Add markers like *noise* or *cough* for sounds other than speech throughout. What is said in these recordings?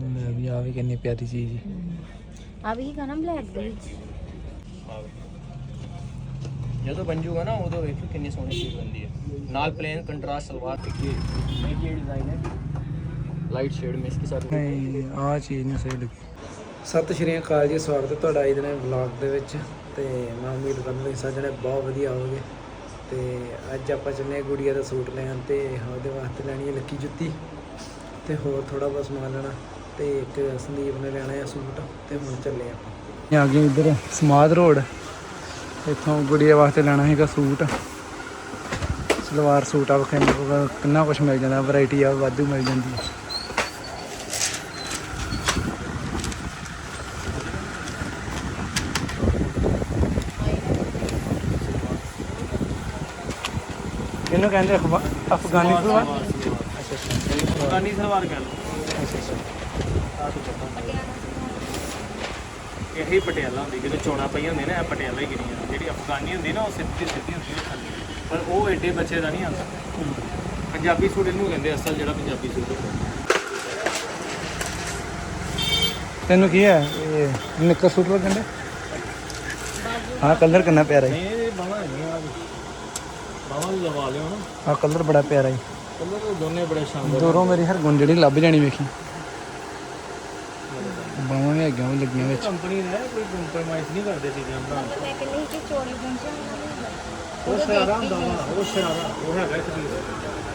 ਲੈ ਵੀ ਆ ਵੀ ਕਿੰਨੀ ਪਿਆਰੀ ਚੀਜ਼ ਹੈ। ਆ भी गाना ब्लैक ਦੇ ਜਦੋਂ ਬਣ ਨਾ ਉਦੋਂ ਵੇਖੋ ਕਿੰਨੀ ਸੋਹਣੀ ਚੀਜ਼ ਬਣਦੀ ਹੈ। ਨਾਲ ਪਲੇਨ ਕੰਟਰਾਸਟ ਸਲਵਾਰ ਤੇ ਇਹ ਡਿਜ਼ਾਈਨ ਹੈ? ਲਾਈਟ ਸ਼ੇਡ ਮਿਸ ਕੇ ਸਾਥ ਨਹੀਂ ਆ ਚੀਜ਼ ਨਹੀਂ ਸਹੀ ਲੱਗੀ। ਸਤਿ ਸ਼੍ਰੀ ਅਕਾਲ ਜੀ ਸਵਾਗਤ ਹੈ ਤੁਹਾਡਾ ਅੱਜ ਦੇ ਵਲੌਗ ਦੇ ਵਿੱਚ। ਤੇ ਮੈਂ ਉਮੀਦ ਕਰਦਾ ਕਿ ਸਾਰੇ ਜਣੇ ਬਹੁਤ ਵਧੀਆ ਹੋਵੋਗੇ। ਤੇ ਅੱਜ ਆਪਾਂ ਚੱਲੇ ਗੁੜੀਆ ਦਾ ਸੂਟ ਲੈਣ ਤੇ ਉਹਦੇ ਵਾਸਤੇ ਲੈਣੀ ਹੈ ਲੱਕੀ ਜੁੱਤੀ। ਤੇ ਹੋਰ ਥੋੜਾ ਬਹੁਤ ਸਮਾਨ ਲੈਣਾ। ਤੇ ਇੱਕ ਸੰਦੀਪ ਨੇ ਲੈਣਾ ਹੈ ਸੂਟ ਤੇ ਹੁਣ ਚੱਲੇ ਆਪਾਂ। ਆ ਗਏ ਇੱਧਰ ਸਮਾਦ ਰੋਡ। ਇੱਥੋਂ ਗੁੜੀਆ ਵਾਸਤੇ ਲੈਣਾ ਹੈਗਾ ਸੂਟ। ਸਲਵਾਰ ਸੂਟ ਆ ਵਖੇ ਕਿੰਨਾ ਕੁਝ ਮਿਲ ਜਾਂਦਾ ਵੈਰਾਈਟੀ ਆ ਵਾਧੂ ਮਿਲ ਜਾਂਦੀ ਹੈ ਇਹਨੂੰ ਕਹਿੰਦੇ ਅਫਗਾਨੀ ਸਲਵਾਰ। ਅਫਗਾਨੀ ਸਲਵਾਰ ਕਹਿ ਅੱਛਾ ਅੱਛਾ ਇਹੀ ਪਟਿਆਲਾ ਹੁੰਦੀ ਜਦੋਂ ਚੋਣਾ ਪਈਆਂ ਹੁੰਦੀਆਂ ਨਾ ਇਹ ਪਟਿਆਲਾ ਹੀ ਗਿਰੀਆਂ ਜਿਹੜੀ ਅਫਗਾਨੀ ਹੁੰਦੀ ਨਾ ਉਹ ਸਿੱਧੀ ਸਿੱਧੀ ਹੁੰਦੀ ਹੈ ਥੱਲੇ ਪਰ ਉਹ ਐਡੇ ਬੱਚੇ ਦਾ ਨਹੀਂ ਆਉਂਦਾ। ਪੰਜਾਬੀ ਸੂਟ ਇਹਨੂੰ ਕਹਿੰਦੇ ਅਸਲ ਜਿਹੜਾ ਪੰਜਾਬੀ ਸੂਟ ਹੁੰਦਾ ਤੈਨੂੰ ਕੀ ਹੈ? ਇਹ ਨਿੱਕਰ ਸੂਟ ਵਾ ਕਹਿੰਦੇ? ਹਾਂ ਕਲਰ ਕਿੰਨਾ ਪਿਆਰਾ ਹੈ। ਨਹੀਂ ਇਹ ਬਾਹਾਂ ਹੈਗੀਆਂ ਬਾਹਾਂ ਲਵਾ ਲਿਓ ਨਾ। ਆਹ ਕਲਰ ਬੜਾ ਪਿਆਰਾ ਹੈ। ਕਲਰ ਦੋਨੇ ਬੜੇ ਸ਼ਾਨਦਾਰ ਦੂਰੋਂ ਮੇਰੀ ਹਰ ਗੁੰਨ ਜਿਹੜੀ ਲੱਭ ਜਾਣੀ ਵੇਖੀ। ਵੀ ਹੈਗੀਆਂ ਉਹ ਲੱਗੀਆਂ ਵਿੱਚ? ਕੰਪਨੀ ਨੇ ਕੋਈ ਕੰਪਰੋਮਾਈਜ਼ ਨਹੀਂ ਕਰਦੇ ਚੀਜ਼ਾਂ ਬਣਾਉਣ ਮਤਲਬ ਮੈਂ ਕਹਿੰਦੀ ਕਿ ਚੋਰੀ ਫੰਕਸ਼ਨ ਉਹ ਸ਼ਰਾਰਾ ਹੁੰਦਾ ਵਾ ਉਹ ਸ਼ਰਾਰਾ ਉਹ ਹੈਗਾ ਇੱਕ ਚੀਜ਼।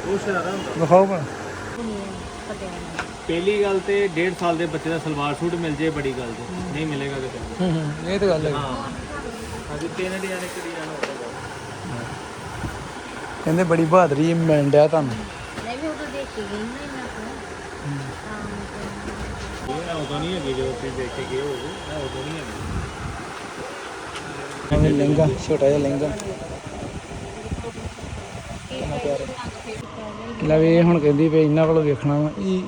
ਉਹ ਸ਼ਰਾਰਾ ਹੁੰਦਾ ਵਿਖਾਓ ਭਲਾ। ਪਹਿਲੀ ਗੱਲ ਤੇ 1.5 ਸਾਲ ਦੇ ਬੱਚੇ ਦਾ ਸਲਵਾਰ ਸੂਟ ਮਿਲ ਜੇ ਬੜੀ ਗੱਲ ਤੇ। ਨਹੀਂ ਮਿਲੇਗਾ ਕਿਤੇ। ਹੂੰ ਹੂੰ ਇਹ ਤਾਂ ਗੱਲ ਹੈ। ਹਾਂ। ਅਜੇ ਤਿੰਨ ਡਿਜ਼ਾਈਨ ਇੱਕ ਡਿਜ਼ਾਈਨ ਹੋਵੇਗਾ ਕਹਿੰਦੇ ਬੜੀ ਬਹਾਦਰੀ ਮਿਲਣ ਡਿਆ ਤੁਹਾਨੂੰ। ਨਹੀਂ ਵੀ ਉਦੋਂ ਦੇਖ ਕੇ ਗਈ ਨਾ ਇਹਨਾਂ ਕੋਲ ਹਾਂ ਇਹ ਉਦੋਂ ਨਹੀਂ ਹੈਗੀ ਜਦੋਂ ਤੁਸੀਂ ਦੇਖ ਕੇ ਗਏ ਹੋਗੇ ਇਹ ਉਦੋਂ ਨਹੀਂ ਹੈਗੀ। ਲਹਿੰਗਾ, ਛੋਟਾ ਜਿਹਾ ਲਹਿੰਗਾ। ਲੈ ਵੀ ਇਹ ਹੁਣ ਕਹਿੰਦੀ ਵੀ ਇਹਨਾਂ ਕੋਲ ਵੇਖਣਾ ਵਾ। ਇਹ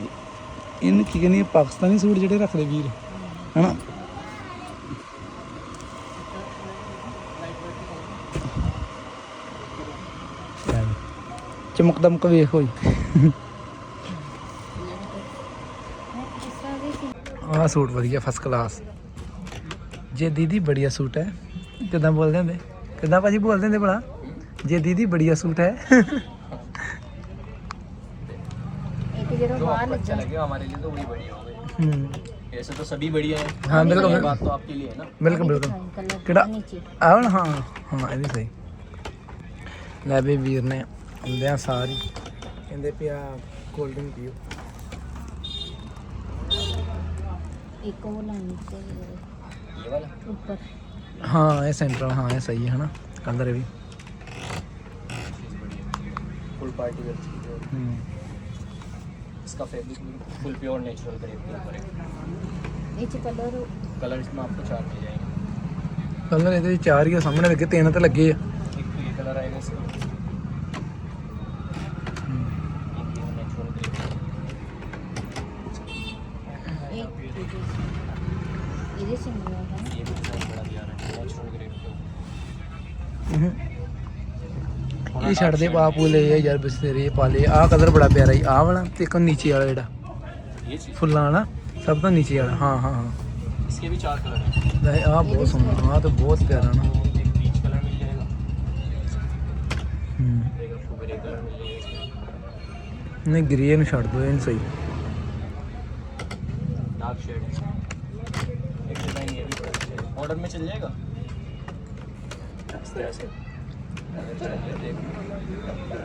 ਇਹਨੂੰ ਕੀ ਕਹਿੰਦੀ ਪਾਕਿਸਤਾਨੀ ਸੂਟ ਜਿਹੜੇ ਰੱਖਦੇ ਵੀਰ, ਹਨਾ? ਲੈ ਚਮਕ ਦਮਕ ਵੇਖ ਹੋਈ ਇਸ ਤਰ੍ਹਾਂ ਦੀ ਸੀ ਆਹ ਸੂਟ ਵਧੀਆ ਫਸਟ ਕਲਾਸ ਜੇ ਦੀਦੀ ਬੜੀਆ ਸੂਟ ਹੈ ਕਿਦਾਂ ਬੋਲਦੇ ਹੁੰਦੇ ਕਿਦਾਂ ਭਾਜੀ ਬੋਲਦੇ ਹੁੰਦੇ ਭਲਾ ਜੇ ਦੀਦੀ ਬੜੀਆ ਸੂਟ ਹੈ ਇੱਕ ਜਿਹੜਾ ਬਾਹਰ अच्छा ਲੱਗਾ लगे हमारे लिए तो वही बढ़िया होगा ਹੂੰ ऐसे तो सभी बढ़िया है हाँ बिल्कुल ये बात तो आपके लिए है ना ਬਿਲਕੁਲ ਬਿਲਕੁਲ ਕਲਰ ਕਿਹੜਾ ਨੀਚੇ ਆਹ ਹਾਂ ਹਾਂ ਇਹ ਵੀ ਸਹੀ ਲੈ ਵੀ ਵੀਰ ਨੇ ਹੁੰਦਿਆਂ ਸਾਰੀ ਕਹਿੰਦੇ ਪਿਆ ਕੋਲਡ ਡਰਿੰਕ ਪੀਓ ਇੱਕ ਉਹ ਲਾਈਨ ਤੇ ये वाला ਉੱਪਰ ਹਾਂ ਇਹ ਸੈਂਟਰਲ ਹਾਂ ਇਹ ਸਹੀ ਹੈ ਹਨਾ ਕਲਰ ਇਹ ਵੀ फुल पार्टी वेयर चीज है ਹੂੰ इसका fabric full pure natural grape के ऊपर है ਇਹ ਚ ਕਲਰ कलर इसमें आपको चार मिल जाएंगे ਕਲਰ ਇਹਦੇ ਵਿੱਚ ਚਾਰ ਹੀ ਆ ਸਾਹਮਣੇ ਲੱਗੇ ਤਿੰਨ ਤਾਂ ਲੱਗੇ ਆ एक तो ये कलर आएगा इसका ਇਹਦੇ ਸਿੰਗਲ ਹੈ ये भी डिजाइन बड़ा दिया है नेचुरल ग्रेप के ऊपर ਹੂੰ ਇਹ ਛੱਡ ਦੇ ਬਾਪੂ ਲੈ ਆ ਯਾਰ ਬਿਸਤਰੇ ਪਾ ਲਏ ਆਹ ਕਲਰ ਬੜਾ ਪਿਆਰਾ ਹੀ ਆਹ ਵਾਲਾ ਤੇ ਇੱਕ ਨੀਚੇ ਵਾਲਾ ਜਿਹੜਾ ये चीज ਫੁੱਲਾਂ ਵਾਲਾ ਸਭ ਤੋਂ ਨੀਚੇ ਵਾਲਾ ਹਾਂ ਹਾਂ ਹਾਂ इसके भी चार कलर हैं ਲੈ ਆਹ ਬਹੁਤ ਸੋਹਣਾ ਆਹ ਤਾਂ ਬਹੁਤ ਪਿਆਰਾ ਨਾ एक पीच कलर मिल जाएगा ਹੂੰ एक आपको ग्रे कलर मिल अच्छा है ऑर्डर में चल जाएगा इस तरह से अगर चाहिए देख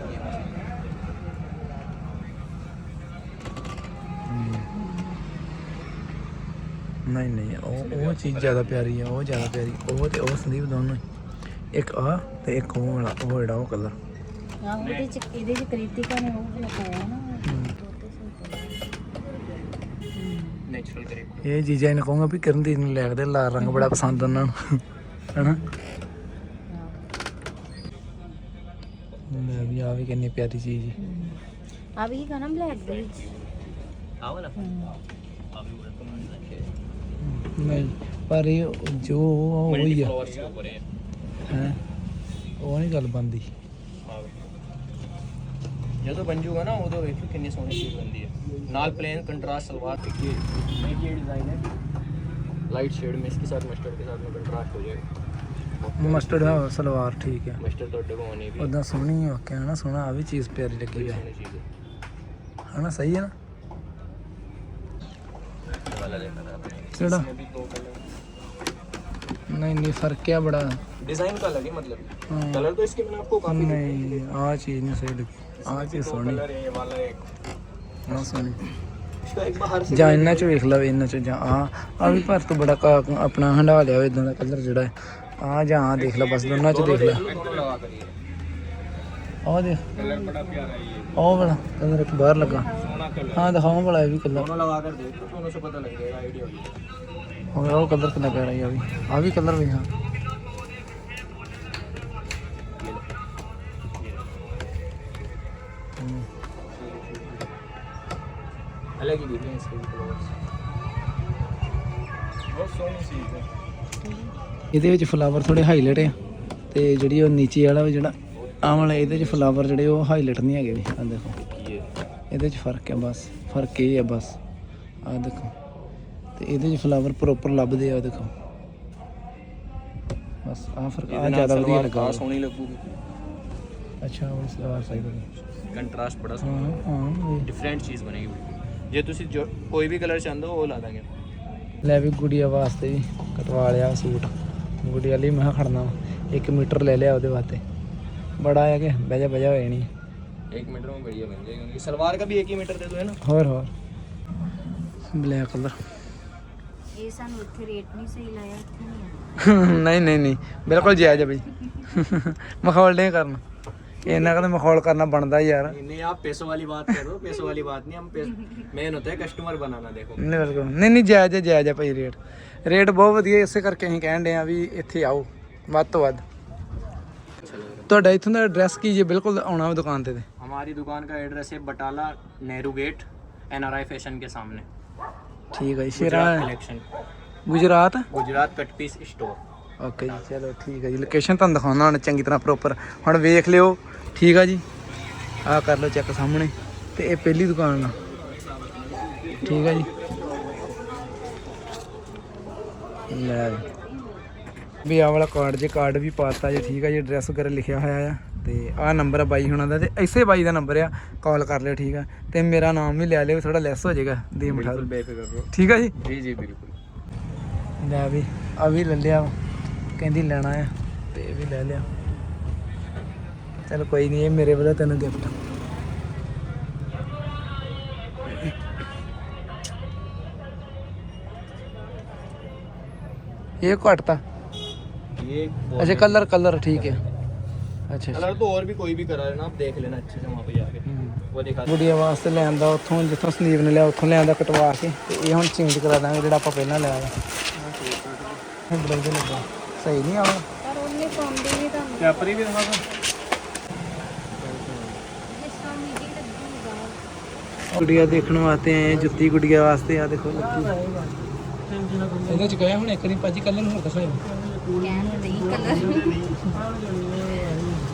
ਨਹੀਂ ਨਹੀਂ ਉਹ ਉਹ ਚੀਜ਼ ਜ਼ਿਆਦਾ ਪਿਆਰੀ ਆ ਉਹ ਜ਼ਿਆਦਾ ਪਿਆਰੀ ਉਹ ਤੇ ਉਹ ਸੰਦੀਪ ਦੋਨੋਂ ਹੀ। ਇੱਕ ਆ ਤੇ ਇੱਕ ਉਹ ਵਾਲਾ ਉਹ ਜਿਹੜਾ ਉਹ ਕਲਰ ਆਹ ਉਹਦੇ ਚ ਇਹਦੇ ਚ ਕ੍ਰਿਤਿਕਾ ਨੇ ਉਹ ਲਗਾਇਆ ਨਾ ਇਹ ਜੀਜਾ ਇਹਨੂੰ ਕਹੂੰਗਾ ਵੀ ਕਿਰਨ ਦੀ ਨੂੰ ਲੈ ਕੇ ਲਾਲ ਰੰਗ ਬੜਾ ਪਸੰਦ ਉਹਨਾਂ ਨੂੰ। ਹਨਾ? ਲੈ ਵੀ ਆ ਵੀ ਕਿੰਨੀ ਪਿਆਰੀ ਚੀਜ਼ ਹੈ। ਆ ਵੀ ਕਾ ਬਲੈਕ ਬੀਚ ਆ ਨਹੀਂ ਪਰ ਇਹ ਜੋ ਉਹ ਹੀ ਹੈ? ਉਹ ਨਹੀਂ ਗੱਲ ਬੰਦੀ ਜਦੋਂ ਬਣ ਜੂਗਾ ਨਾ ਉਦੋਂ ਵੇਖੋ ਕਿੰਨੀ ਸੋਹਣੀ ਚੀਜ਼ ਬਣਦੀ ਹੈ ਨਾਲ प्लेन कंट्रास्ट सलवार देखिए ये डिज़ाइन है लाइट शेड में इसके साथ मस्टर्ड के साथ में कंट्रास्ट हो जाएगा ਮਸਟਰਡ ਹੈ ਸਲਵਾਰ ਠੀਕ ਹੈ मस्टर्ड तो को होनी भी ਉਦਾਂ ਸੋਹਣੀ ਹੋ ਕੇ ਹਨਾ ਸੋਹਣਾ ਆ ਵੀ ਚੀਜ਼ ਪਿਆਰੀ ਲੱਗੀ बड़ी ਹੈ सोहनी चीज़ है ਹਨਾ ਸਹੀ ਹੈ ਨਾ ये वाला देखा था आपने ਕਿਹੜਾ इसमें भी दो कलर ਨਹੀਂ ਨਹੀਂ ਫਰਕ ਆ ਬੜਾ डिज़ाइन का अलग ही मतलब ਹਾਂ। कलर तो इसके मैंने आपको काफ़ी ਨਹੀਂ ਆ ਚੀਜ਼ ਨਹੀਂ ਸਹੀ ਲੱਗੀ ਆ ਚੀਜ਼ ਸੋਹਣੀ। ਆ ਸੋਹਣੀ। ਜਾਂ ਇਹਨਾਂ ਚ ਵੇਖ ਲਓ ਇਹਨਾਂ ਚ ਜਾਂ ਆ ਆ ਵੀ ਭਰ ਤੋਂ ਬੜਾ ਆਪਣਾ ਹੰਡਾ ਲਿਆ ਹੋਇਆ ਇਦਾਂ ਦਾ ਕਲਰ ਜਿਹੜਾ ਆ ਜਾਂ ਆ ਦੇਖ ਲਓ ਬਸ ਦੋਨਾਂ ਚ ਦੇਖ ਲਓ। ਆ ਦੇਖ ਕਲਰ ਬੜਾ ਪਿਆਰਾ ਹੈ ਉਹ ਵਾਲਾ ਕਲਰ ਇੱਕ ਬਾਹਰ ਲੱਗਾ। ਹਾਂ। ਦਿਖਾਉਂ ਵਾਲਾ ਇਹ ਵੀ ਕਲਰ। ਦੋਨੋਂ ਲਗਾ ਕਰ ਦੇਖੋ ਤੁਹਾਨੂੰ ਸਭ ਪਤਾ ਲੱਗ ਜਾਏਗਾ ਆਈਡੀਆ ਹੋ ਜਾਏਗਾ ਉਹ ਕਲਰ ਕਿੰਨਾ ਪਿਆਰਾ ਹੈ ਆ ਵੀ। ਆ ਵੀ ਕਲਰ ਵੀ ਹਾਂ अलग ही दिख रहे हैं इसके भी कलर्स बहुत सोहनी चीज है ਇਹਦੇ ਵਿੱਚ ਫਲਾਵਰ ਥੋੜੇ ਹਾਈਲਾਈਟ ਆ ਤੇ ਜਿਹੜੀ ਉਹ ਨੀਚੇ ਵਾਲਾ ਵੀ ਜਿਹੜਾ ਆਹ ਵਾਲਾ ਇਹਦੇ ਵਿੱਚ ਫਲਾਵਰ ਜਿਹੜੇ ਉਹ ਹਾਈਲਾਈਟ ਨਹੀਂ ਹੈਗੇ ਵੀ ਆ ਦੇਖੋ ये ਇਹਦੇ 'ਚ ਫਰਕ ਹੈ ਬਸ ਫਰਕ ਇਹ ਹੈ ਬਸ ਆਹ ਦੇਖੋ ਤੇ ਇਹਦੇ 'ਚ ਫਲਾਵਰ ਪ੍ਰੋਪਰ ਲੱਭਦੇ ਆ ਉਹ ਦੇਖੋ ਬਸ ਆਹ ਫਰਕ ਆ ਜ਼ਿਆਦਾ ਵਧੀਆ ਲੱਗਾ सोहनी लगूगी ਅੱਛਾ ਉਹ ਸਲਵਾਰ ਸਹੀ ਬਣੀ कंट्रास्ट बड़ा ਹਾਂ ਹਾਂ डिफरेंट चीज़ बनेगी बिल्कुल ਜੇ ਤੁਸੀਂ ਜੋ ਕੋਈ ਵੀ ਕਲਰ ਚਾਹੁੰਦੇ ਹੋ ਉਹ ਲਾ ਦਾਂਗੇ ਲੈ ਵੀ ਗੁੜੀਆ ਵਾਸਤੇ ਵੀ ਕਟਵਾ ਲਿਆ ਸੂਟ ਗੁੜੀਆ ਲਈ ਮੈਂ ਕਿਹਾ ਖੜਨਾ ਵਾ। ਇੱਕ ਮੀਟਰ ਲੈ ਲਿਆ ਉਹਦੇ ਵਾਸਤੇ ਬੜਾ ਆ ਕਿ ਬਹਿ ਜਾ ਬਹਿ ਜਾ ਹੋਏ ਨਹੀਂ एक मीटर में बढ़िया बन जाएगा सलवार का भी एक ही मीटर दे दो है ना ਹੋਰ ਹੋਰ ਬਲੈਕ ਕਲਰ ਇਹ ਸਾਨੂੰ ਇੱਥੇ ਰੇਟ ਨਹੀਂ ਸਹੀ ਲਾਇਆ ਇੱਥੇ ਨਹੀਂ ਆ ਨਹੀਂ *laughs* ਨਹੀਂ ਨਹੀਂ ਬਿਲਕੁਲ ਜਾਇਜ਼ ਹੈ ਬਈ *laughs* ਮਖੌਲ ਨਹੀਂ ਕਰਨਾ ਇਹਨਾਂ ਕਹਿੰਦੇ ਮਖੌਲ ਕਰਨਾ ਬਣਦਾ ਯਾਰ नहीं आप पैसों वाली बात कर रहे हो पैसों वाली बात नहीं हम मेन होता है कस्टमर बनाना देखो ਨਹੀਂ ਬਿਲਕੁਲ ਨਹੀਂ ਨਹੀਂ ਜਾਇਜ਼ ਹੈ ਜਾਇਜ਼ ਹੈ ਭਾਈ ਰੇਟ ਰੇਟ ਬਹੁਤ ਵਧੀਆ ਇਸੇ ਕਰਕੇ ਅਸੀਂ ਕਹਿਣ ਦੇ ਆ ਵੀ ਇੱਥੇ ਆਓ ਵੱਧ ਤੋਂ ਵੱਧ ਤੁਹਾਡਾ ਇੱਥੋਂ ਦਾ ਐਡਰੈਸ ਕੀ ਜੇ ਬਿਲਕੁਲ ਆਉਣਾ ਵਾ ਦੁਕਾਨ ਤੇ ਤੇ हमारी दुकान का एड्रेस है Batala Nehru gate NRI fashion के सामने ਠੀਕ ਹੈ ਜੀ Shera Gujarat collection Gujarat Gujarat cut piece store okay ਜੀ। ਚਲੋ ਠੀਕ ਹੈ ਜੀ। ਲੋਕੇਸ਼ਨ ਤੁਹਾਨੂੰ ਦਿਖਾਉਣਾ ਹੁਣ ਚੰਗੀ ਤਰ੍ਹਾਂ ਪ੍ਰੋਪਰ ਹੁਣ ਵੇਖ ਲਿਓ। ਠੀਕ ਆ ਜੀ। ਆ ਕਰ ਲਓ ਚੈੱਕ ਸਾਹਮਣੇ। ਤੇ ਇਹ ਪਹਿਲੀ ਦੁਕਾਨ ਆ। ਠੀਕ ਆ ਜੀ। ਲੈ ਵੀ ਆ ਵਾਲਾ ਕਾਰਡ ਜੇ ਕਾਰਡ ਵੀ ਪਾਤਾ ਜੇ ਠੀਕ ਆ ਜੀ। ਐਡਰੈਸ ਵਗੈਰਾ ਲਿਖਿਆ ਹੋਇਆ ਆ। ਤੇ ਆ ਨੰਬਰ ਆ ਬਾਈ ਹੁਣਾਂ ਦਾ। ਤੇ ਇਸੇ ਬਾਈ ਦਾ ਨੰਬਰ ਆ। ਕਾਲ ਕਰ ਲਿਓ ਠੀਕ ਆ। ਤੇ ਮੇਰਾ ਨਾਮ ਵੀ ਲੈ ਲਿਓ ਥੋੜਾ ਲੈਸ ਹੋ ਜਾਏਗਾ। ਦੇ ਮਠਾਰੂ ਠੀਕ ਆ ਜੀ। ਜੀ ਜੀ ਬਿਲਕੁਲ। ਲੈ ਵੀ ਆ ਵੀ ਲੈ ਕਹਿੰਦੀ ਲੈਣਾ ਆ ਤੇ ਇਹ ਵੀ ਲੈ ਲਿਆ ਚਲ ਕੋਈ ਨਹੀਂ ਇਹ ਮੇਰੇ ਵੱਲੋਂ ਤੈਨੂੰ ਗਿਫਟ ਇਹ ਘਟਤਾ ये ਅੱਛਾ ਕਲਰ ਕਲਰ ਠੀਕ ਹੈ ਅੱਛਾ ਅੱਛਾ कलर तो और भी कोई भी करा लेना आप देख लेना अच्छे से वहाँ पे जाके ਹੂੰ। वो दिखा ਗੁੜੀਆ ਵਾਸਤੇ ਲਿਆਂਦਾ ਉੱਥੋਂ ਜਿੱਥੋਂ ਸੰਦੀਪ ਨੇ ਲਿਆ ਉੱਥੋਂ ਲਿਆਂਦਾ ਕਟਵਾ ਕੇ ਤੇ ਇਹ ਹੁਣ ਚੇਂਜ ਕਰਾ ਦਾਂਗੇ ਜਿਹੜਾ ਆਪਾਂ ਪਹਿਲਾਂ ਲਿਆ ਆ ਇਹ ਬੜਾ ਵਧੀਆ ਲੱਗਾ ਸਹੀ ਨਹੀਂ ਆਉਣਾ। ਪਰ ਉਹਨੇ ਪਾਉਂਦੀ ਨਹੀਂ ਤੁਹਾਨੂੰ ਕੈਪਰੀ ਵੀ ਦਿਖਾ ਦੋ ਗੁੜੀਆ ਦੇਖਣ ਵਾਸਤੇ ਆਏ ਜੁੱਤੀ ਗੁੜੀਆ ਵਾਸਤੇ ਆ ਦੇਖੋ ਲੱਗੀ ਇਹਦੇ ਚ ਗਏ ਹੁਣ ਇੱਕ ਨਹੀਂ ਪਾਜੀ ਕੱਲ ਨੂੰ ਹੋਰ ਦੱਸੋ ਕਹਿਣ ਨਹੀਂ ਕਲਰ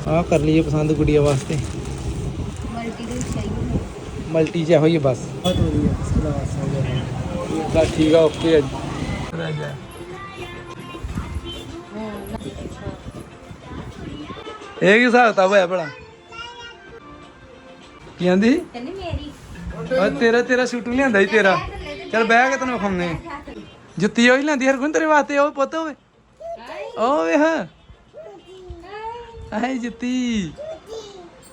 ਆ ਕਰ ਲਈਏ ਪਸੰਦ ਗੁੜੀਆ ਵਾਸਤੇ। ਮਲਟੀ ਦੇ ਚਾਹੀਏ ਮਲਟੀ ਜਿਹਾ ਹੋਈ ਬਸ। ਬਹੁਤ ਵਧੀਆ ਬਸ ਠੀਕ ਆ ਓਕੇ ਰਹਿ ਜਾ ਇਹ ਕੀ ਹਿਸਾਬ ਕਿਤਾਬ ਹੋਇਆ ਭਲਾ? ਕੀ ਆਂਦੀ? ਕਹਿੰਦੀ ਮੇਰੀ। ਤੇਰਾ ਤੇਰਾ ਸੂਟ ਵੀ ਲਿਆਂਦਾ ਜੀ ਤੇਰਾ। ਚੱਲ ਬਹਿ ਕੇ ਤੈਨੂੰ ਵਿਖਾਉਂਦੇ ਜੁੱਤੀ ਉਹੀ ਲੈਂਦੀ ਹਰਗੁਣ ਤੇਰੇ ਵਾਸਤੇ ਉਹ ਪੁੱਤ ਹੋਵੇ। ਉਹ ਵੇ ਹਾਂ ਆਏ ਜੁੱਤੀ।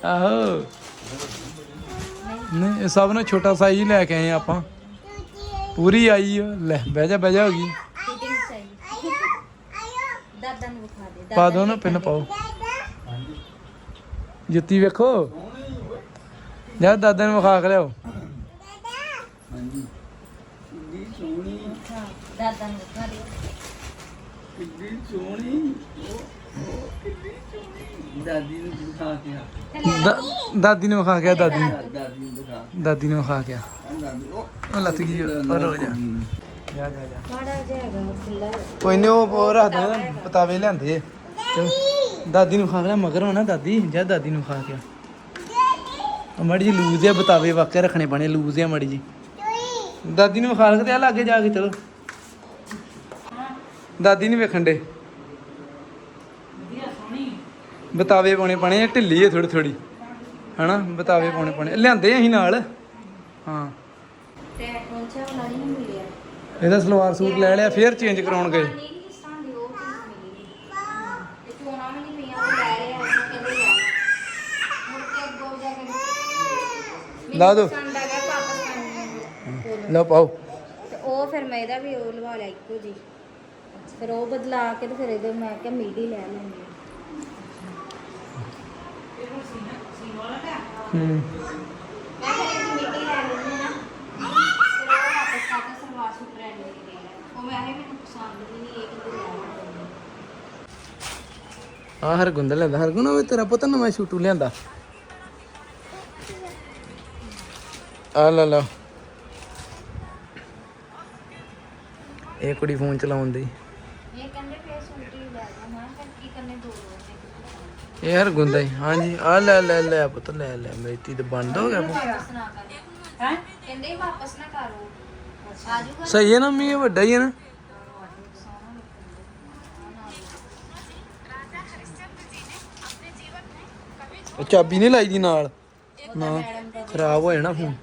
ਆਹੋ। ਨਹੀਂ ਇਹ ਸਭ ਨੂੰ ਛੋਟਾ ਸਾਈਜ਼ ਹੀ ਲੈ ਕੇ ਆਏ ਆਪਾਂ। ਪੂਰੀ ਆਈ ਓ। ਲੈ ਬਹਿ ਜਾ ਬਹਿ ਜਾ ਹੋ ਗਈ। ਦਾਦਾ ਨੂੰ ਵਿਖਾ ਦੇ। ਪਾ ਦੋ ਨਾ ਪਿੰਨ ਪਾਓ। ਜੁੱਤੀ ਵੇਖੋ। ਜਾ ਦਾਦਾ ਨੂੰ ਵਿਖਾ ਕੇ ਲਿਆਓ। ਦਾਦਾ ਨੂੰ ਵਿਖਾ ਦੇ ਦਾ- ਦਾਦੀ ਨੂੰ ਵਿਖਾ ਕੇ ਆ, ਦਾਦੀ ਨੂੰ। ਦਾਦੀ ਨੂੰ ਵਿਖਾ ਕੇ ਆ। ਉਹ ਲੱਤ ਗਈ ਪਰ ਹੋ ਜਾ। ਜਾ ਜਾ ਜਾ। ਮਾੜਾ ਜਿਹਾ ਹੈਗਾ ਖੁੱਲਾ ਕੋਈ ਨਹੀਂ ਉਹ ਉਹ ਰੱਖ ਦੇ ਪਤਾਵੇ ਲਿਆਂਦੇ। ਆ। ਚਲੋ ਦਾਦੀ ਨੂੰ ਖਾ ਕੇ ਮਗਰ ਹੋਣਾ ਦਾਦੀ ਜਾ ਦਾਦੀ ਨੂੰ ਖਾ ਕੇ ਆ। ਮੜੀ ਜੀ ਲੂਜ਼ ਆ ਬਤਾਵੇ ਵਾਕਿਆ ਰੱਖਣੇ ਪੈਣੇ ਲੂਜ਼ ਆ ਮੜੀ ਜੀ ਦਾਦੀ ਨੂੰ ਵਿਖਾ ਲਗਦੇ ਆ ਲਾਗੇ ਜਾ ਕੇ ਚਲੋ। ਦਾਦੀ ਨਹੀਂ ਵੇਖਣ ਦੇ। ਬਤਾਵੇ ਪਾਉਣੇ ਪੈਣੇ ਢਿੱਲੀ ਆ ਥੋੜੀ ਥੋੜੀ ਹਨਾ ਬਤਾਵੇ ਪਾਉਣੇ ਪੈਣੇ। ਲਿਆਂਦੇ ਅਸੀਂ ਨਾਲ। ਹਾਂ। ਤੇ ਪਹੁੰਚਿਆ ਵਾਲਾ ਨਹੀਂ ਮਿਲਿਆ ਇਹਦਾ ਸਲਵਾਰ ਸੂਟ ਲੈ ਲਿਆ ਫੇਰ ਚੇਂਜ ਕਰਾਉਣ ਗਏ ਨਹੀਂ ਕਿਸ ਤਰ੍ਹਾਂ ਦੀ ਉਹ ਚੀਜ਼ ਮਿਲੀ ਤੇ ਚੋਣਾ ਵੀ ਨਹੀਂ ਪਈਆਂ ਉਹ ਲੈ ਰਹੇ ਆ ਉਹ ਕਹਿੰਦੇ ਯਾਰ ਮੁੜ ਕੇ ਅੱਗੋਂ ਜਾ ਕੇ ਲਾ ਦਿਓ। ਪਸੰਦ ਆ ਗਿਆ ਵਾਪਸ ਕਰਨੀ ਲਓ ਪਾਓ। ਤੇ ਉਹ ਫਿਰ ਮੈਂ ਇਹਦਾ ਵੀ ਉਹ ਲਵਾ ਲਿਆ ਇੱਕੋ ਜੀ ਫਿਰ ਉਹ ਬਦਲਾ ਕੇ ਤੇ ਫਿਰ ਇਹਦੇ ਮੈਂ ਕਿਹਾ ਮੀਡੀ ਲੈ ਲੈਂਦੀ ਹਾਂ। ਹੂੰ। ਮੈਂ ਕਿਹਾ ਇੱਕ ਮੀਡੀ ਲੈ ਲੈਂਦੀ ਨਾ ਫਿਰ ਉਹ ਵਾਪਸ ਕਰਕੇ ਸਲਵਾਰ ਸੂਟ ਰੈਂਡ ਦੇ ਦੇ ਉਹ ਮੈਂ ਕਿਹਾ ਮੈਨੂੰ ਪਸੰਦ ਵੀ ਨਹੀਂ ਇਹ ਕਿਤੇ ਲੈ ਲੈਂਦੀ ਆ ਹਰਗੁੰਦ ਲੈਂਦਾ ਹਰਗੁੰਦ ਉਹ ਤੇਰਾ ਪੁੱਤ ਨਵਾਂ ਸ਼ੂਟੂ ਲਿਆਂਦਾ। ਆ ਲੈ ਲਾ। ਇਹ ਕੁੜੀ ਫੋਨ ਚਲਾਉਂਦੀ ਇਹ ਕਹਿੰਦੇ ਫੇਰ ਹੀ ਲੈ ਜਾ। ਮੈਂ ਕਿਹਾ ਕੀ ਕਰਨੇ ਦੋ ਦੋ ਇਹ ਹਰਗੁੰਦਾ ਹੀ। ਹਾਂਜੀ ਆ ਲੈ ਲੈ ਲੈ ਪੁੱਤ ਲੈ ਲੈ। ਮੇਰੀ ਧੀ ਤੇ ਬੰਦ ਹੋ ਗਿਆ ਫੋਨ। ਵਾਪਸ ਨਾ ਕਰ। ਹੈ? ਕਹਿੰਦੇ ਵਾਪਸ ਨਾ ਕਰੋ ਆ ਜਾਊਗਾ ਸਹੀ ਹੈ ਨਾ ਮੀ ਇਹ ਵੱਡਾ ਹੀ ਹੈ ਨਾ। ਉਹ ਚਾਬੀ ਨਹੀਂ ਲਾਈ ਦੀ ਨਾਲ ਨਾ ਖਰਾਬ ਹੋ ਜਾਣਾ ਫੋਨ।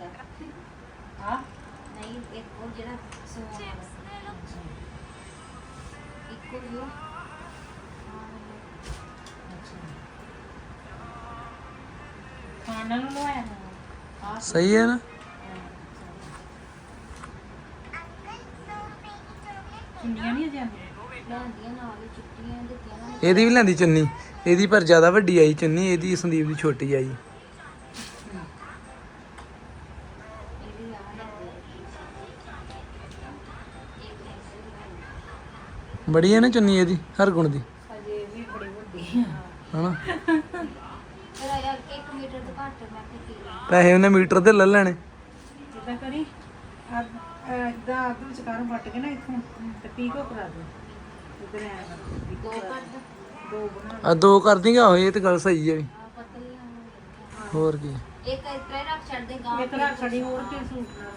ਨੂੰ ਲਵਾਇਆ ਸਹੀ ਹੈ ਨਾ? ਚੁੰਨੀਆਂ ਨਹੀਂ ਜਾਂਦੀਆਂ ਲਾਂਦੀਆਂ ਨਾਲ ਹੀ ਚੁੱਟੀਆਂ ਦਿੱਤੀਆਂ ਨਾ। ਇਹਦੀ ਵੀ ਲੈਂਦੀ ਚੁੰਨੀ। ਇਹਦੀ ਪਰ ਜ਼ਿਆਦਾ ਵੱਡੀ ਆਈ ਚੁੰਨੀ ਇਹਦੀ ਸੰਦੀਪ ਦੀ ਛੋਟੀ ਆਈ। ਬੜੀ ਹੈ ਨਾ ਚੁੰਨੀ ਇਹਦੀ ਹਰ ਗੁਣ ਦੀ ਅਜੇ ਵੀ ਬੜੀ ਵੱਡੀ ਆ ਹਨਾ ਫਿਰ ਆਇਆ 1 ਮੀਟਰ ਤੋਂ ਘੱਟ ਮੈਂ ਕਿਹਾ ਕੀ ਪੈਸੇ ਉਹਨੇ ਮੀਟਰ ਦੇ ਲੈ ਲੈਣੇ। ਇਦਾਂ ਕਰੀ ਇਦਾਂ ਅੱਧ ਵਿੱਚ ਕਰ ਵੱਟ ਕੇ ਨਾ ਇੱਥੋਂ ਤੇ ਪੀਕੋ ਕਰਾ ਦੇ। ਇਧਰ ਐ ਦੋ ਘੱਟ ਦੋ। ਬਣਾ ਆ ਦੋ ਕਰ ਦਿੰਗਾ ਹੋਏ ਇਹ ਤੇ ਗੱਲ ਸਹੀ ਹੈ ਵੀ। ਹੋਰ ਕੀ? ਇੱਕ ਇਸ ਤਰ੍ਹਾਂ ਹੀ ਰੱਖ ਛੱਡਦੇ ਗਾਂ ਇੱਕ ਰਾਤ ਛੜੀ ਹੋਰ ਕੇ ਸੂਟ ਨਾਲ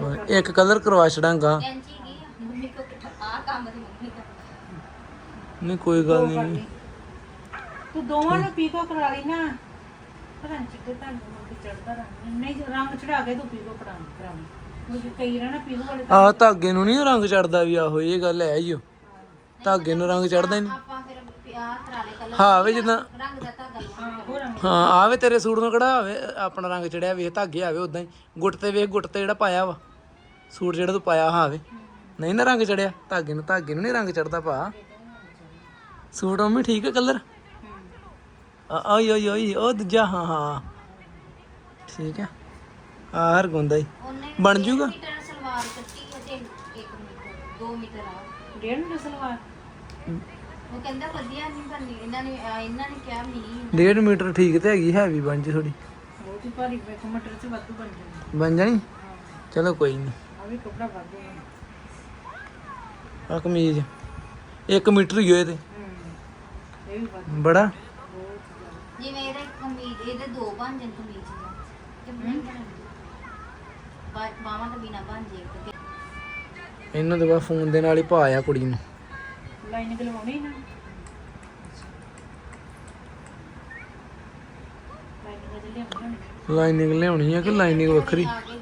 ਹੋਰ ਇੱਕ ਕਲਰ ਕਰਵਾ ਛੜਾਂਗਾ ਕੈਂਚੀ ਗਈ ਆ, ਮੰਮੀ ਕੋ ਆ ਕੰਮ ਦੀ ਮੰਮੀ ਦਾ ਨਹੀਂ ਕੋਈ ਗੱਲ ਨਹੀਂ। ਤੂੰ ਦੋਵਾਂ ਨੂੰ ਪੀਕੋ ਕਰਾ ਲਈ ਨਾ। ਪਤਾ ਨਹੀਂ ਚਿੱਟੇ ਤਾਂ ਨੂੰ ਚੜਦਾ ਰੰਗ ਨਹੀਂ ਰੰਗ ਚੜਾ ਕੇ ਤੂੰ ਪੀਕੋ ਕਰਾ ਕਰਾਉਣੀ ਮੁਝੇ ਕਈ ਰਹਿਣਾ ਪੀਕੋ ਵਾਲੇ ਆ ਧਾਗੇ ਨੂੰ ਨਹੀਂ ਰੰਗ ਚੜਦਾ ਵੀ ਆਹੋ ਇਹ ਗੱਲ ਹੈ ਓ। ਧਾਗੇ ਨੂੰ ਰੰਗ ਚੜਦਾ ਨਹੀਂ ਆਪਾਂ ਫਿਰ ਪਿਆਰ ਕਰਾਲੇ ਕਲਰ ਹਾਂ ਵੇ ਜਿੱਦਾਂ ਰੰਗ ਦਾ ਧਾਗਾ ਲਵਾਉਣਾ ਹੋਰ ਰੰਗ ਹਾਂ ਆਵੇ ਤੇਰੇ ਸੂਟ ਨੂੰ ਕਿਹੜਾ ਆਵੇ ਆਪਣਾ ਰੰਗ ਚੜਿਆ ਵੇਖ ਧਾਗੇ ਆਵੇ ਉਦਾਂ ਹੀ। ਗੁੱਟ ਤੇ ਵੇਖ ਗੁੱਟ ਤੇ ਜਿਹੜਾ ਪਾਇਆ ਵਾ। ਸੂਟ ਜਿਹੜਾ ਤੂੰ ਪਾਇਆ ਹਾਵੇ ਨਹੀਂ ਨਾ ਰੰਗ ਚੜਿਆ ਧਾਗੇ ਨੂੰ ਧਾਗੇ ਨੂੰ ਨਹੀਂ ਰੰਗ ਚੜਦਾ ਭਾ। ਸੂਟ ਮੰਮੀ ਠੀਕ ਹੈ ਕਲਰ ਓਏ ਓਏ ਓਏ ਉਹ ਦੂਜਾ ਹਾਂ ਹਾਂ। ਠੀਕ ਹੈ। ਆ ਹਰ ਗੁੰਦਾ ਹੀ। ਬਣ ਜੂਗਾ? ਮੀਟਰ ਸਲਵਾਰ ਕੱਟੀ ਹੈ ਤੇ 1 ਮੀਟਰ 2 ਮੀਟਰ ਆ। ਡੇਢ ਨੂੰ ਸਲਵਾਰ? ਉਹ ਕਹਿੰਦਾ ਵਧੀਆ ਨਹੀਂ ਬਣਨੀ। ਇਹਨਾਂ ਨੇ ਆ, ਇਹਨਾਂ ਨੇ ਕਿਹਾ ਮੀ ਡੇਢ ਮੀਟਰ ਠੀਕ ਤੇ ਹੈਗੀ ਹੈਵੀ ਬਣ ਜੀ ਥੋੜੀ ਬਹੁਤ ਹੀ ਭਾਰੀ ਵੇਖ ਮਟਰ ਚ ਵਾਧੂ ਬਣ ਜਾਂਦੀ ਬਣ ਜਾਣੀ? ਚਲੋ ਕੋਈ ਨਹੀਂ। ਆ ਵੀ ਕੱਪੜਾ ਵਾਧੂ ਹੈ। ਆ ਕਮੀਜ਼। 1 ਮੀਟਰ ਹੀ ਹੋਏ ਤੇ। ਹੂੰ। ਇਹ ਵੀ ਵਾਧੂ। ਬੜਾ। ਜਿਵੇਂ ਇਹਦੇ ਕਮੀਜ਼ ਇਹਦੇ ਦੋ ਬਣ ਜਾਣ ਕਮੀਜ਼ ਦਾ ਤੇ ਬਾਹਾਂ ਤੋਂ ਬਿਨਾ ਬਣ ਜੇ ਤੇ ਇਹਨਾਂ ਦੇ ਬਾ ਫੋਨ ਦੇ ਨਾਲ ਹੀ ਪਾਇਆ ਕੁੜੀ ਨੂੰ। ਲਾਈਨਿੰਗ ਲਵਾਉਣੀ ਨਾ? ਲਾਈਨਿੰਗ ਦੇ ਲਿਆਉਣੀ ਹੋਣੀ? ਲਾਈਨਿੰਗ ਲਿਆਉਣੀ ਆ ਕਿ ਲਾਈਨਿੰਗ ਵੱਖਰੀ? ਹੀ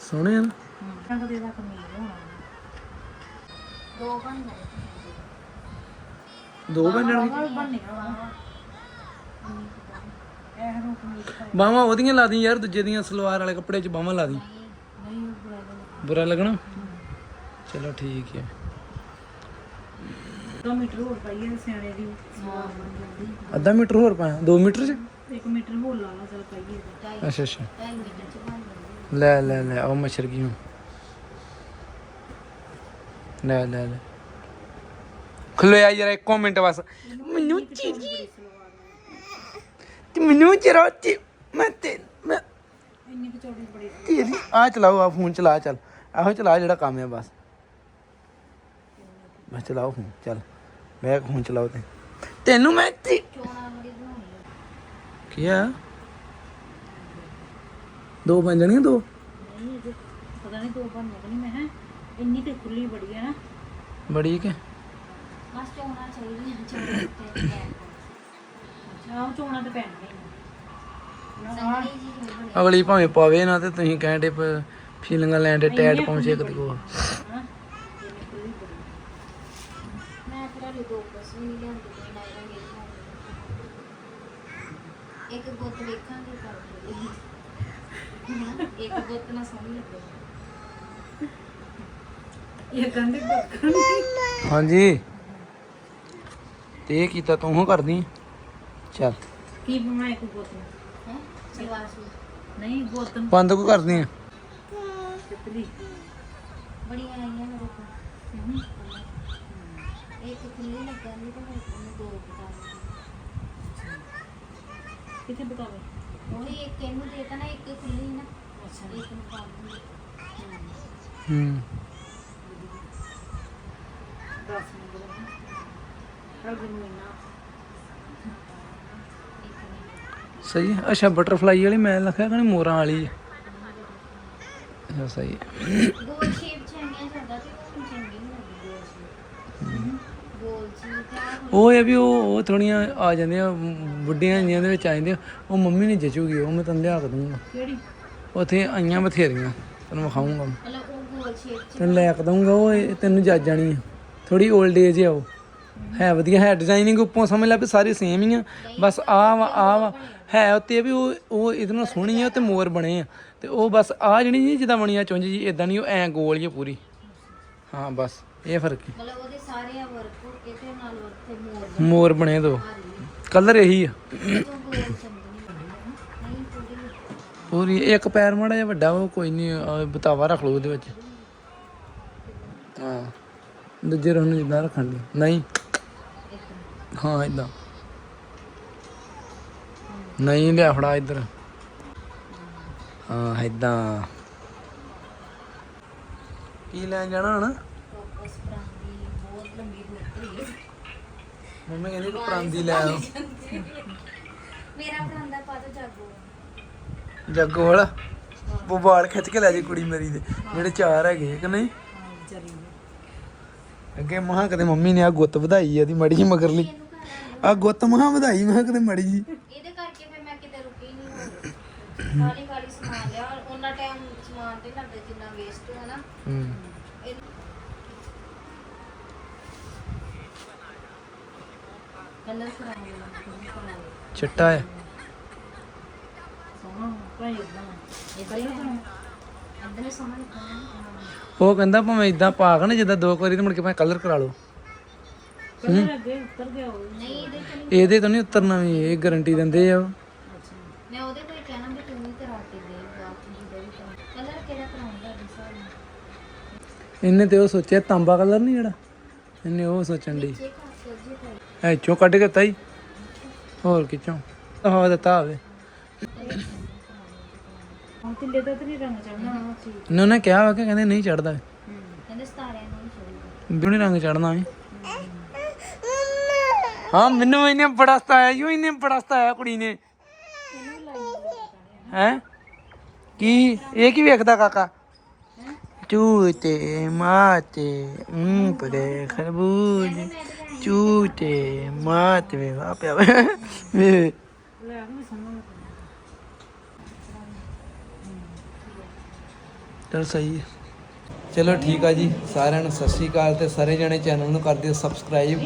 ਸੋਹਣੇ ਆ ਨਾ। ਦੇ ਬਣ ਗਏ। ਦੋ ਦਾ? ਬਾਹਾਂ ਉਹਦੀਆਂ ਲਾ ਦੀ ਯਾਰ ਦੂਜੇ ਦੀਆਂ ਸਲਵਾਰ ਵਾਲੇ ਕੱਪੜੇ 'ਚ ਬਾਹਾਂ ਲਾ ਦੀ। ਬੁਰਾ ਲੱਗਣਾ? ਚਲੋ ਠੀਕ ਹੈ। 2 ਮੀਟਰ ਹੋਰ ਪਾਈਏ ਤੇ ਸਿਆਣੇ ਦੀ ਸਲਵਾਰ ਬਣ ਜਾਂਦੀ। ਅੱਧਾ ਮੀਟਰ ਹੋਰ ਪਾਇਆ? 2 ਮੀਟਰ 'ਚ? 1 ਮੀਟਰ ਹੋਰ ਲਾ ਲਾ ਚਲ ਪਾਈਏ ਤੇ। ਢਾਈ ਅੱਛਾ ਅੱਛਾ। ਲੈ ਲੈ ਲੈ ਉਹ ਮੱਛਰ ਕੀ ਹੁਣ? ਲੈ ਲੈ ਲੈ। ਖਲੋਇਆ ਯਾਰ ਇੱਕ ਮਿੰਟ ਬਸ। ਮੈਨੂੰ ਚੀਜੀ ਤੇ ਮੈਨੂੰ ਜਰਾ ਤੇ ਮੈਂ ਤੇ ਮੈਂ ਇੰਨੀ ਕੁ ਚੌੜੀ ਬੜੀ ਤੇਰੀ ਆ ਚਲਾਓ ਆ ਫੋਨ ਚਲਾ ਚੱਲ। ਆਹੋ ਚਲਾ ਜਿਹੜਾ ਕੰਮ ਹੈ ਬਸ। ਬਸ ਚਲਾਓ ਫੋਨ ਚੱਲ। ਮੈਂ ਫੋਨ ਚਲਾਓ ਤੇ। ਤੈਨੂੰ ਮੈਂ ਤੇ-। ਕੀ ਆ? ਦੋ ਬਣ ਜਾਣੀਆਂ ਦੋ? ਪਤਾ ਨਹੀਂ ਦੋ ਬਣ ਨਹੀਂ ਮੈਂ ਹੈ ਇੰਨੀ ਤੇ ਖੁੱਲੀ ਬੜੀ ਹੈ ਨਾ। ਬੜੀ ਕਿ ਬਸ ਚੋਣਾ ਚਾਹੀਦੀਆਂ ਚੋਣਾ ਤੇ ਚੋਣਾ ਤੇ ਪੈਣਗੇ ਸੰਗਲੀ ਜੀ ਹੋਈ ਬਣੀ ਅਗਲੀ ਭਾਵੇਂ ਪਾਵੇ ਨਾ ਤੇ ਤੁਸੀਂ ਕਹਿੰਦੇ ਫੀਲਿੰਗਾਂ ਲੈਣ ਦੇ ਟੈਟ ਪਹੁੰਚੇ ਕਦੇ ਕੋ ਹਾਂ ਇੰਨੀ ਖੁੱਲੀ ਬੜੀ ਮੈਂ ਦੋ ਬਸ ਵੀ ਨਹੀਂ ਲਿਆਂਦੇ ਕੋਈ ਨਾ। ਇਹਦਾ ਇੱਕ ਗੁੱਤ ਵੇਖਾਂਗੇ ਕਰਕੇ ਇੱਕ ਗੁੱਤ ਨਾ ਸੋਹਣੀ ਲੱਗੇ। ਇਹ ਗੰਢੇ ਬੱਕਣ ਹਾਂਜੀ। ਤੇ ਇਹ ਕੀਤਾ ਤੂੰ ਹੋ ਕਰਦੀ ਚੱਲ। ਕੀ ਬਣਾਇਆ ਕੋ ਬੋਤਲ ਹੈ ਨਹੀਂ ਬੋਤਲ ਬੰਦ ਕੋ ਕਰਦੀ ਆ? ਚਪਲੀ। ਬੜੀਆਂ ਆਈਆਂ ਮੇਰੇ ਕੋਲ ਇੱਕ ਖੁੱਲੀ ਲੱਗਾ ਨਹੀਂ ਤੇ ਮੇਰੇ ਕੋਲ ਦੋ ਬਤਾ ਕਿੱਥੇ ਬਤਾਵੇ ਉਹੀ ਇੱਕ ਇਹਨੂੰ ਦੇਤਾ ਨਾ ਇੱਕ ਖੁੱਲੀ ਨਾ। ਅੱਛਾ। ਇੱਕ ਨੂੰ ਪਾ ਹੂੰ। 10 ਨੰਬਰ ਫਰਵਰੀ ਮਹੀਨਾ ਇੱਕ ਨੂੰ ਸਹੀ ਹੈ। ਅੱਛਾ ਬਟਰਫਲਾਈ ਵਾਲੀ ਮੈਂ ਲਿਖਿਆ ਕਿ ਮੋਰਾਂ ਵਾਲੀ। ਹੈ ਅੱਛਾ ਸਹੀ ਹੈ। ਗੋਲ ਸ਼ੇਪ ਤੇ ਉਹ ਚੰਗੀ ਗੋਲ ਸ਼ੇਪ ਇਹ ਵੀ ਉਹ ਥੋੜੀਆਂ ਆ ਜਾਂਦੀਆਂ ਬੁੱਢੀਆਂ ਜੀਆਂ ਦੇ ਵਿੱਚ ਆ ਜਾਂਦੀਆਂ। ਉਹ ਮੰਮੀ ਨਹੀਂ ਜਚੂਗੀ ਉਹ ਮੈਂ ਤੈਨੂੰ ਲਿਆ ਕੇ ਦੂੰਗਾ ਕਿਹੜੀ? ਉੱਥੇ ਆਈਆਂ ਬਥੇਰੀਆਂ ਤੈਨੂੰ ਵਿਖਾਉਂਗਾ ਮਤਲਬ ਉਹ ਗੋਲ ਸ਼ੇਪ ਚ ਤੈਨੂੰ ਲੈ ਕੇ ਦਊਂਗਾ ਉਹ ਤੈਨੂੰ ਜੱਜ ਜਾਣੀ ਥੋੜੀ 올ਡ ਏਜ ਆ ਉਹ। ਹੈ ਵਧੀਆ ਹੈ ਡਿਜ਼ਾਈਨਿੰਗ ਉੱਪਰੋਂ ਸਮਝ ਲੈ ਵੀ ਸਾਰੀ ਸੇਮ ਹੀ ਆ। ਬਸ ਆ ਵਾ ਆ ਵਾ ਹੈ ਉੱਤੇ ਵੀ ਉਹ ਉਹ ਇਹਦੇ ਨਾਲ ਸੋਹਣੀ ਆ ਤੇ ਮੋਰ ਬਣੇ ਆ। ਤੇ ਉਹ ਬਸ ਆ ਜਿਹੜੀ ਜੀ ਜਿੱਦਾਂ ਬਣੀ ਆ ਚੁੰਝ ਜੀ ਇਦਾਂ ਨਹੀਂ ਉਹ ਐ ਗੋਲ ਜਿਹੀ ਪੂਰੀ। ਹਾਂ ਬਸ ਇਹ ਫ਼ਰਕ ਹੈ। ਮਤਲਬ ਉਹਦੇ ਸਾਰੇ ਆ ਵਰਕ ਹੋ ਕੇ ਤੇ ਨਾਲ ਵਰਕ ਤੇ ਮੋਰ ਮੋਰ ਬਣੇ ਦੋ। ਕਲਰ ਇਹੀ ਆ। ਤੋਂ ਗੋਲ ਨਹੀਂ ਪੂਰੀ ਪੂਰੀ ਇੱਕ ਪੈਰ ਮਾੜਾ ਜਿਹਾ ਵੱਡਾ ਉਹ ਕੋਈ ਨਹੀਂ ਬਤਾਵਾ ਰੱਖ ਲਓ ਉਹਦੇ ਵਿੱਚ। ਹਾਂ ਦੂਜੇ ਰੋਹ ਨੂੰ ਜਿੱਦਾਂ ਰੱਖਣ ਦੀ। ਨਹੀਂ। ਹਾਂ ਇਦਾਂ ਨਹੀਂ ਲਿਆ ਫੜਾ ਇੱਧਰ। ਹਾਂ ਇਦਾਂ ਕੀ ਲੈਣ ਜਾਣਾ ਹਣ? ਟੋਪਸ ਪਰਾਂਦੀ ਬਹੁਤ ਲੰਬੀ ਗੁੱਤਰੀ ਹੈ ਮੰਮੀ ਕਹਿੰਦੀ ਕਿ ਪਰਾਂਦੀ ਲੈ ਆਓ। ਮੇਰਾ ਪਰਾਂਦਾ ਪਾ ਦੋ ਜਾਗੋ ਜੱਗੋ ਵਾਲਾ? ਉਹ ਵਾਲ ਖਿੱਚ ਕੇ ਲੈ ਜੀ ਕੁੜੀ ਮੇਰੀ ਦੇ। ਜਿਹੜੇ ਚਾਰ ਹੈਗੇ ਕਿ ਨਹੀਂ? ਦੀ। ਅੱਗੇ ਮਹਾ ਕਦੇ ਮੰਮੀ ਨੇ ਆ ਗੁੱਤ ਵਧਾਈ ਇਹਦੀ ਮੜੀ ਜੀ ਮਗਰਲੀ। ਆ ਗੁੱਤ ਮਹਾ ਵਧਾਈ ਮਹਾ ਕਦੇ ਮੜੀ ਜੀ। ਇਹਦੇ ਕਰਕੇ ਫਿਰ ਮੈਂ ਕਿਤੇ ਰੁਕੀ ਨਹੀਂ ਹੋਰ ਖਾਲੀ ਖਾਲੀ ਸਮਾਨ ਲਿਆ ਔਰ ਉਹਨਾਂ ਟਾਈਮ ਸਮਾਨ ਤੇ ਲੱਗਦਾ ਜਿੰਨਾ ਵੇਸਟ ਹੈ ਨਾ। ਹੂੰ। ਇਹ- ਕਲਰ ਕਰਾਉਣਾ ਚਿੱਟਾ ਹੈ। ਉਹ ਕਹਿੰਦਾ ਭਾਵੇਂ ਇਦਾਂ ਪਾ ਕੇ ਨਾ ਜਿੱਦਾਂ ਦੋ ਕੁ ਵਾਰੀ ਤੇ ਮੁੜ ਕੇ ਭਾਵੇਂ ਕਲਰ ਕਰਾ ਲਓ। ਕਲਰ ਅੱਗੇ ਉੱਤਰ ਗਿਆ ਉਹ ਨਹੀਂ ਇਹਦੇ ਚ ਨਹੀਂ ਇਹਦੇ ਤੋਂ ਨਹੀਂ ਉਤਰਨਾ ਵੀ ਇਹ ਗਾਰੰਟੀ ਦਿੰਦੇ ਆ ਉਹ। ਮੈਂ ਉਹਦੇ ਕੋਲ ਕਹਿਣਾ ਵੀ ਤੂੰ ਹੀ ਕਰਾ ਕੇ ਦੇ ਜਿਹਦਾ ਵੀ ਕਲਰ ਕਿਹੜਾ ਕਰਾਉਂਦਾ ਦਿਸਾ ਨਹੀਂ ਇਹਨੇ ਤੇ ਉਹ ਸੋਚਿਆ ਤਾਂਬਾ ਕਲਰ ਨਹੀਂ ਜਿਹੜਾ? ਇਹਨੇ ਉਹ ਸੋਚਣ ਦੀ ਜੇ ਘਰ ਸੋਝੇ ਕਰ ਐ ਚੋਂ ਕੱਢ ਕੇ ਤਾਈ। ਹੋਰ ਕਿਚੋਂ ਹਵਾ ਦਿੱਤਾ ਹੋਵੇ। ਹੁਣ ਤਿੱਲੇ ਦਾ ਤੇ ਨਹੀਂ ਰੰਗ ਚੜਨਾ ਨੇ ਕਿਹਾ ਵਾ ਕਿ ਕਹਿੰਦੇ ਨਹੀਂ ਚੜਦਾ ਕਹਿੰਦੇ ਸਤਾਰਿਆਂ ਨੂੰ ਹੀ ਚਾਹੀਦਾ ਬਿਉਣੀ ਰੰਗ ਚੜਨਾ ਹੈ ਹਾਂ, ਮੈਨੂੰ ਇਹਨੇ ਬੜਾ ਸਤਾਇਆ ਯੋ ਇਹਨੇ ਬੜਾ ਸਤਾਇਆ ਕੁੜੀ ਨੇ। ਹੈ? ਕੀ? ਇਹ ਕੀ ਵੇਖਦਾ ਕਾਕਾ? ਚੂਤੇ ਮਾਤੇ ਉਂ ਪਰੇ ਖਰਬੂਜ, ਚੂਤੇ ਮਾਤੇ ਵੇ ਵਾ। ਪਿਆ ਵੇ ਚਲ ਸਹੀ ਹੈ। ਚਲੋ ਠੀਕ ਆ ਜੀ, ਸਾਰਿਆਂ ਨੂੰ ਸਤਿ ਸ਼੍ਰੀ ਅਕਾਲ ਤੇ ਸਾਰੇ ਜਣੇ ਚੈਨਲ ਨੂੰ ਕਰ ਦਿਓ ਸਬਸਕ੍ਰਾਈਬ